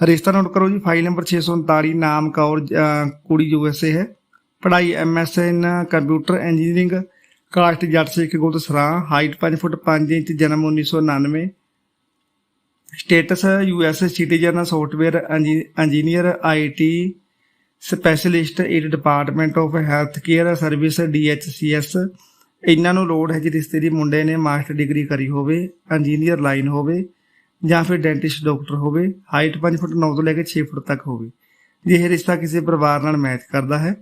ਰਿਸ਼ਤਾ ਨੋਟ ਕਰੋ ਜੀ ਫਾਈਲ ਨੰਬਰ 639 ਨਾਮ ਕੌਰ ਅਹ, ਕੁੜੀ ਯੂਐਸਏ ਹੈ। ਪੜ੍ਹਾਈ ਐਮਐਸਐਨ ਕੰਪਿਊਟਰ ਇੰਜੀਨੀਅਰਿੰਗ ਕਾਸਟ ਜੱਟ ਸਿੱਖ ਗੋਤ ਸਰਾਂ ਹਾਈਟ 5 ਫੁੱਟ 5 ਇੰਚ ਜਨਮ 1999 status US citizen software engineer IT specialist in department of health care service DHCS ਇਹਨਾਂ ਨੂੰ ਲੋੜ ਹੈ ਜੀ ਰਿਸ਼ਤੇ ਦੀ ਮੁੰਡੇ ਨੇ ਮਾਸਟਰ ਡਿਗਰੀ ਕਰੀ ਹੋਵੇ ਇੰਜੀਨੀਅਰ ਲਾਈਨ ਹੋਵੇ। ਜਾਂ ਫਿਰ ਡੈਂਟਿਸਟ ਡਾਕਟਰ ਹੋਵੇ ਹਾਈਟ 5 ਫੁੱਟ 9 ਤੋਂ ਲੈ ਕੇ 6 ਫੁੱਟ ਤੱਕ ਹੋਵੇ। ਜੇ ਇਹ ਰਿਸ਼ਤਾ ਕਿਸੇ ਪਰਿਵਾਰ ਨਾਲ ਮੈਚ ਕਰਦਾ ਹੈ,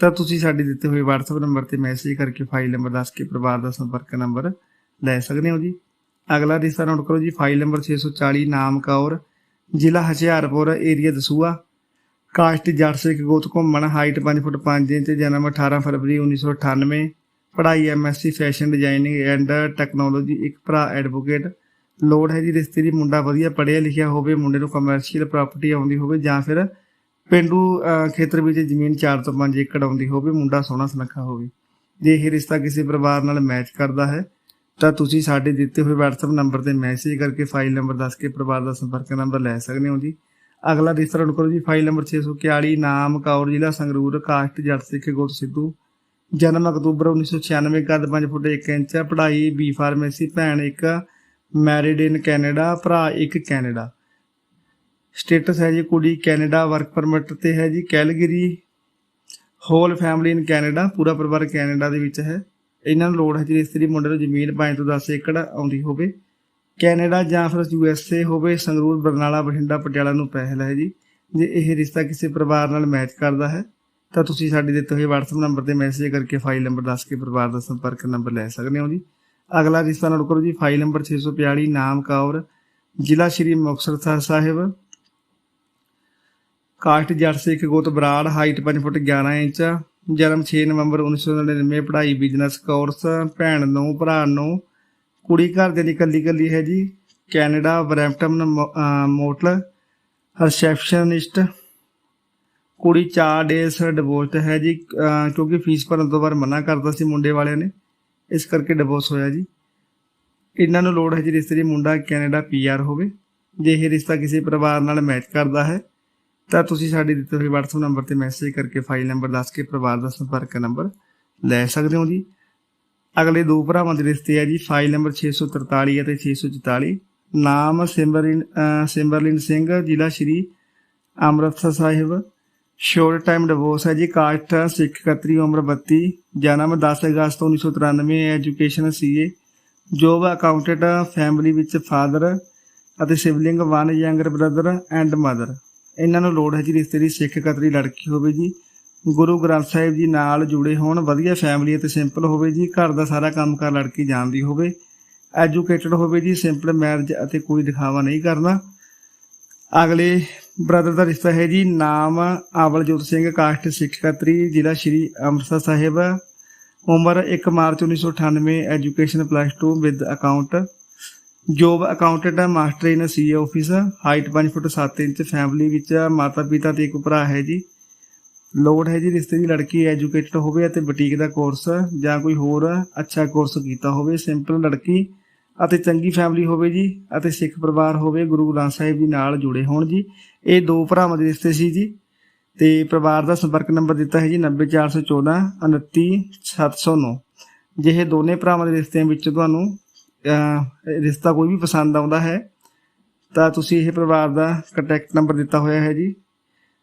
ਤਾਂ ਤੁਸੀਂ ਸਾਡੇ ਦਿੱਤੇ ਹੋਏ WhatsApp ਨੰਬਰ ਤੇ ਮੈਸੇਜ ਕਰਕੇ ਫਾਈਲ ਨੰਬਰ ਦੱਸ ਕੇ ਪਰਿਵਾਰ ਦਾ ਸੰਪਰਕ ਨੰਬਰ ਲੈ ਸਕਦੇ ਹੋ ਜੀ। ਅਗਲਾ ਰਿਸ਼ਤਾ ਨੋਟ ਕਰੋ ਜੀ ਫਾਈਲ ਨੰਬਰ 640 ਨਾਮ ਕੌਰ, ਜ਼ਿਲ੍ਹਾ ਹਸ਼ਿਆਰਪੁਰ ਏਰੀਆ ਦਸੂਆ। ਕਾਸਟ ਜੱਟ ਸਿੱਖ ਗੋਤ ਘੁੰਮਣ ਹਾਈਟ 5 ਫੁੱਟ 5 ਇੰਚ, ਜਨਮ 18 ਫਰਵਰੀ 1998 ਪੜ੍ਹਾਈ MSc fashion designing and technology ਇੱਕ ਭਰਾ ਐਡਵੋਕੇਟ ਲੋੜ ਹੈ ਜੀ ਰਿਸ਼ਤੇ ਦੀ, ਮੁੰਡਾ ਵਧੀਆ ਪੜ੍ਹਿਆ ਲਿਖਿਆ ਹੋਵੇ, ਮੁੰਡੇ ਨੂੰ ਕਮਰਸ਼ੀਅਲ ਪ੍ਰਾਪਰਟੀ ਆਉਂਦੀ ਹੋਵੇ ਜਾਂ ਫਿਰ ਪਿੰਡੂ ਖੇਤਰ ਵਿੱਚ ਜ਼ਮੀਨ 4 ਤੋਂ 5 ਏਕੜ ਆਉਂਦੀ ਹੋਵੇ, ਮੁੰਡਾ ਸੋਹਣਾ ਸੁਨੱਖਾ ਹੋਵੇ। ਜੇ ਇਹ ਰਿਸ਼ਤਾ ਕਿਸੇ ਪਰਿਵਾਰ ਨਾਲ ਮੈਚ ਕਰਦਾ ਹੈ, ਤਾਂ ਤੁਸੀਂ ਸਾਡੇ ਦਿੱਤੇ ਹੋਏ WhatsApp ਨੰਬਰ ਤੇ ਮੈਸੇਜ ਕਰਕੇ ਫਾਈਲ ਨੰਬਰ ਦੱਸ ਕੇ ਪਰਿਵਾਰ ਦਾ ਸੰਪਰਕ ਨੰਬਰ ਲੈ ਸਕਦੇ ਹੋ ਜੀ। ਅਗਲਾ ਰਿਸ਼ਤਾ ਨੋਟ ਕਰੋ ਜੀ ਫਾਈਲ ਨੰਬਰ 641 ਨਾਮ, ਕੌਰ, ਜ਼ਿਲ੍ਹਾ, ਸੰਗਰੂਰ ਕਾਸਟ ਜੱਟ, ਸਿੱਖ ਗੁਰ ਸਿੱਧੂ। ਜਨਮ ਅਕਤੂਬਰ 1996 ਕੱਦ 5 ਫੁੱਟ 1 ਇੰਚ, ਪੜ੍ਹਾਈ ਬੀ ਫਾਰਮੇਸੀ ਭੈਣ, ਇੱਕ ਮੈਰਿਡ ਇਨ ਕੈਨੇਡਾ, ਭਰਾ ਇੱਕ ਕੈਨੇਡਾ। ਸਟੇਟਸ ਹੈ ਜੀ ਕੁੜੀ ਕੈਨੇਡਾ ਵਰਕ ਪਰਮਿਟ ਤੇ ਹੈ ਜੀ Calgary. Whole family in Canada, ਪੂਰਾ ਪਰਿਵਾਰ ਕੈਨੇਡਾ ਦੇ ਵਿੱਚ ਹੈ। ਇਹਨਾਂ ਨੂੰ ਲੋੜ ਹੈ ਜੀ ਇਸਤਰੀ ਮੁੰਡੇ ਨੂੰ ਜ਼ਮੀਨ 5 ਤੋਂ 10 ਏਕੜ ਆਉਂਦੀ ਹੋਵੇ। ਕੈਨੇਡਾ ਜਾਂ ਫਿਰ ਯੂ ਐੱਸ ਏ ਹੋਵੇ, ਸੰਗਰੂਰ, ਬਰਨਾਲਾ, ਬਠਿੰਡਾ, ਪਟਿਆਲਾ ਨੂੰ ਪਹਿਲ ਹੈ ਜੀ। ਜੇ ਇਹ ਰਿਸ਼ਤਾ ਕਿਸੇ ਪਰਿਵਾਰ ਨਾਲ ਮੈਚ ਕਰਦਾ ਹੈ, ਤਾਂ ਤੁਸੀਂ ਸਾਡੇ ਦਿੱਤੇ ਹੋਏ WhatsApp ਨੰਬਰ ਤੇ ਮੈਸੇਜ ਕਰਕੇ ਫਾਈਲ ਨੰਬਰ ਦੱਸ ਕੇ ਪਰਿਵਾਰ ਦਾ ਸੰਪਰਕ ਨੰਬਰ ਲੈ ਸਕਦੇ ਹੋ ਜੀ। ਅਗਲਾ ਰਿਸ਼ਤਾ ਨੋਟ ਕਰੋ ਜੀ ਫਾਈਲ ਨੰਬਰ 642 ਨਾਮ ਕੌਰ ਜ਼ਿਲ੍ਹਾ ਸ਼੍ਰੀ ਮੁਕਤਸਰ ਸਾਹਿਬ। ਕਾਸਟ ਜੱਟ ਸਿੱਖ ਗੋਤ ਬਰਾੜ ਹਾਈਟ 5 ਫੁੱਟ 11 ਇੰਚ, ਜਨਮ 6 ਨਵੰਬਰ 1999 ਪੜ੍ਹਾਈ ਬਿਜ਼ਨਸ ਕੋਰਸ ਭੈਣ ਨੂੰ, ਭਰਾ ਨੂੰ, ਕੁੜੀ ਘਰ ਦੇ ਦੀ ਇਕੱਲੀ ਇਕੱਲੀ ਹੈ ਜੀ, ਕੈਨੇਡਾ, ਬਰੈਂਪਟਨ ਮੋਟਲ, ਰਿਸੈਪਸ਼ਨਿਸਟ, ਕੁੜੀ 4 ਡੇਸ ਡਿਵੋਰਸ ਹੈ ਜੀ ਕਿਉਂਕਿ ਫੀਸ ਭਰਨ ਤੋਂ ਬਾਅਦ ਮਨਾ ਕਰਦਾ ਸੀ ਮੁੰਡੇ ਵਾਲਿਆਂ ਨੇ। ਇਸ ਕਰਕੇ ਡਿਵੋਰਸ ਹੋਇਆ ਜੀ। ਇਹਨਾਂ ਨੂੰ ਲੋੜ ਹੈ ਜੀ ਰਿਸ਼ਤੇ ਦੀ, ਮੁੰਡਾ ਕੈਨੇਡਾ ਪੀਆਰ ਹੋਵੇ। ਜੇ ਇਹ ਰਿਸ਼ਤਾ ਕਿਸੇ ਪਰਿਵਾਰ ਨਾਲ ਮੈਚ ਕਰਦਾ ਹੈ, ਤਾਂ ਤੁਸੀਂ ਸਾਡੇ ਦਿੱਤੇ ਹੋਏ WhatsApp ਨੰਬਰ ਤੇ ਮੈਸੇਜ ਕਰਕੇ ਫਾਈਲ ਨੰਬਰ ਦੱਸ ਕੇ ਪਰਿਵਾਰ ਦਾ ਸੰਪਰਕ ਨੰਬਰ ਲੈ ਸਕਦੇ ਹੋ ਜੀ। ਅਗਲੇ ਦੋ ਭਰਾਵਾਂ ਦੇ ਰਿਸ਼ਤੇ ਆ ਜੀ ਫਾਈਲ ਨੰਬਰ 643 ਅਤੇ 644 ਨਾਮ ਸਿਮਰਨ ਅਹ ਸਿਮਰਲਿਨ ਸਿੰਘ, ਜ਼ਿਲ੍ਹਾ Shri Amritsar Sahib. Short time divorce ਹੈ ਜੀ ਕਾਸਟ ਸਿੱਖ ਕਤਰੀ ਉਮਰ 32 ਜਨਮ 10 ਅਗਸਤ 1993 education CA. Job accountant family ਵਿੱਚ ਫਾਦਰ ਅਤੇ sibling one younger brother and mother ਇਹਨਾਂ ਨੂੰ ਲੋੜ ਹੈ ਜੀ ਰਿਸ਼ਤੇ ਦੀ ਸਿੱਖ ਕਤਰੀ ਲੜਕੀ ਹੋਵੇ ਜੀ। ਗੁਰੂ ਗ੍ਰੰਥ ਸਾਹਿਬ ਜੀ ਨਾਲ ਜੁੜੇ ਹੋਣ, ਵਧੀਆ ਫੈਮਿਲੀ ਅਤੇ ਸਿੰਪਲ ਹੋਵੇ ਜੀ। ਘਰ ਦਾ ਸਾਰਾ ਕੰਮ ਕਰ ਲੜਕੀ ਜਾਣਦੀ ਹੋਵੇ। ਐਜੂਕੇਟਡ ਹੋਵੇ ਜੀ ਸਿੰਪਲ ਮੈਰਿਜ ਅਤੇ ਕੋਈ ਦਿਖਾਵਾ ਨਹੀਂ ਕਰਨਾ। ਅਗਲੇ ਬ੍ਰਦਰ ਦਾ ਰਿਸ਼ਤਾ ਹੈ ਜੀ, ਨਾਮ ਆਵਲਜੋਤ ਸਿੰਘ, ਕਾਸਟ ਸਿੱਖ ਕਤਰੀ ਜ਼ਿਲ੍ਹਾ ਸ਼੍ਰੀ ਅੰਮ੍ਰਿਤਸਰ ਸਾਹਿਬ। ਉਮਰ 1 March 1998 education plus 2 with account job accountant master in C office height 5 foot 7 inch family ਵਿੱਚ ਮਾਤਾ ਪਿਤਾ ਤੇ ਇੱਕ ਭਰਾ ਹੈ ਜੀ। ਲੋੜ ਹੈ ਜੀ ਰਿਸ਼ਤੇ ਦੀ ਲੜਕੀ ਐਜੂਕੇਟਡ ਹੋਵੇ ਅਤੇ ਬੁਟੀਕ ਦਾ ਕੋਰਸ ਜਾਂ ਕੋਈ ਹੋਰ ਅੱਛਾ ਕੋਰਸ ਕੀਤਾ ਹੋਵੇ। ਸਿੰਪਲ ਲੜਕੀ ਅਤੇ ਚੰਗੀ ਫੈਮਿਲੀ ਹੋਵੇ ਜੀ ਅਤੇ ਸਿੱਖ ਪਰਿਵਾਰ ਹੋਵੇ, ਗੁਰੂ ਗ੍ਰੰਥ ਸਾਹਿਬ ਜੀ ਨਾਲ ਜੁੜੇ ਹੋਣ ਜੀ। ਇਹ ਦੋ ਭਰਾਵਾਂ ਦੇ ਰਿਸ਼ਤੇ ਸੀ ਜੀ। ਤੇ ਪਰਿਵਾਰ ਦਾ ਸੰਪਰਕ ਨੰਬਰ ਦਿੱਤਾ ਹੈ ਜੀ 90414 29709 ਜੇ ਇਹ ਦੋਨੇ ਭਰਾਵਾਂ ਦੇ ਰਿਸ਼ਤਿਆਂ ਵਿੱਚ ਤੁਹਾਨੂੰ ਰਿਸ਼ਤਾ ਕੋਈ ਵੀ ਪਸੰਦ ਆਉਂਦਾ ਹੈ, ਤਾਂ ਤੁਸੀਂ ਇਹ ਪਰਿਵਾਰ ਦਾ ਕੰਟੈਕਟ ਨੰਬਰ ਦਿੱਤਾ ਹੋਇਆ ਹੈ ਜੀ।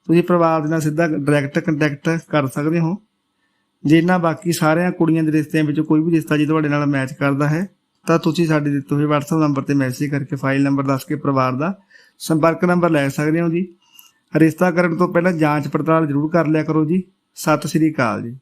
ਤੁਸੀਂ ਪਰਿਵਾਰ ਦੇ ਨਾਲ ਸਿੱਧਾ ਡਾਇਰੈਕਟ ਕੰਟੈਕਟ ਕਰ ਸਕਦੇ ਹੋ। ਜੇ ਨਾ ਬਾਕੀ ਸਾਰਿਆਂ ਕੁੜੀਆਂ ਦੇ ਰਿਸ਼ਤਿਆਂ ਵਿੱਚ ਕੋਈ ਵੀ ਰਿਸ਼ਤਾ ਜੀ ਤੁਹਾਡੇ ਨਾਲ ਮੈਚ ਕਰਦਾ ਹੈ ਤਾਂ ਤੁਸੀਂ ਸਾਡੇ ਦਿੱਤੇ ਹੋਏ WhatsApp ਨੰਬਰ ਤੇ ਮੈਸੇਜ ਕਰਕੇ ਫਾਈਲ ਨੰਬਰ ਦੱਸ ਕੇ ਪਰਿਵਾਰ ਦਾ ਸੰਪਰਕ ਨੰਬਰ ਲੈ ਸਕਦੇ ਹੋ ਜੀ। ਰਿਸ਼ਤਾ ਕਰਨ ਤੋਂ ਪਹਿਲਾਂ ਜਾਂਚ ਪੜਤਾਲ ਜ਼ਰੂਰ ਕਰ ਲਿਆ ਕਰੋ ਜੀ। ਸਤਿ ਸ੍ਰੀ ਅਕਾਲ ਜੀ।